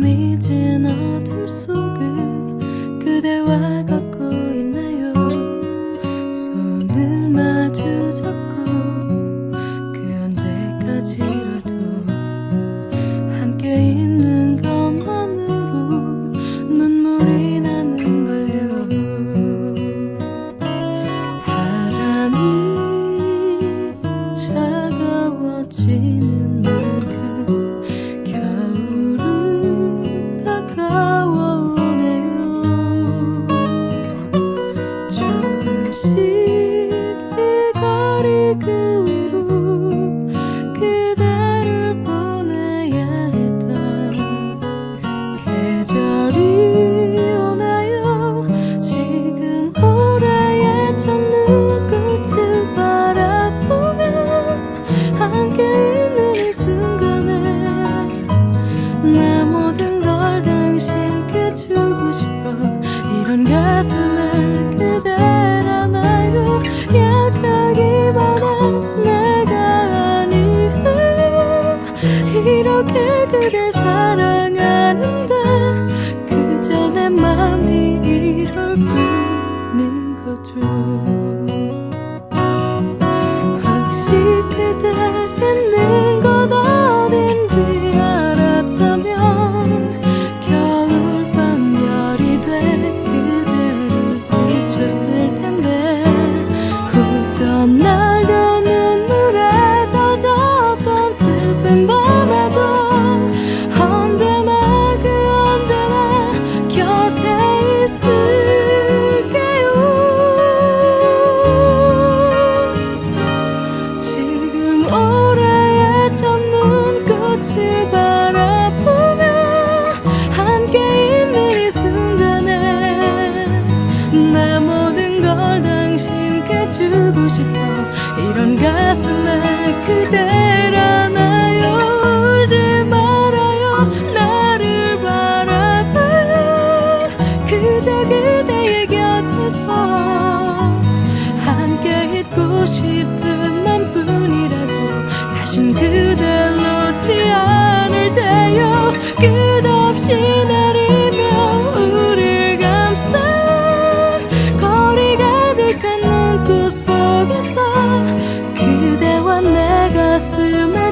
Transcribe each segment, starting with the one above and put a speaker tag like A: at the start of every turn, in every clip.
A: 밤이 진 어둠 속을 그대와 걷고 있나요? 손을 마주 잡고 그 언제까지라도 함께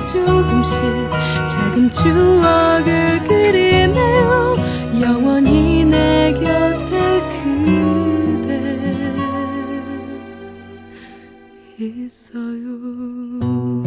A: 조금씩 작은 추억을 그리네요. 영원히 내 곁에 그대 있어요.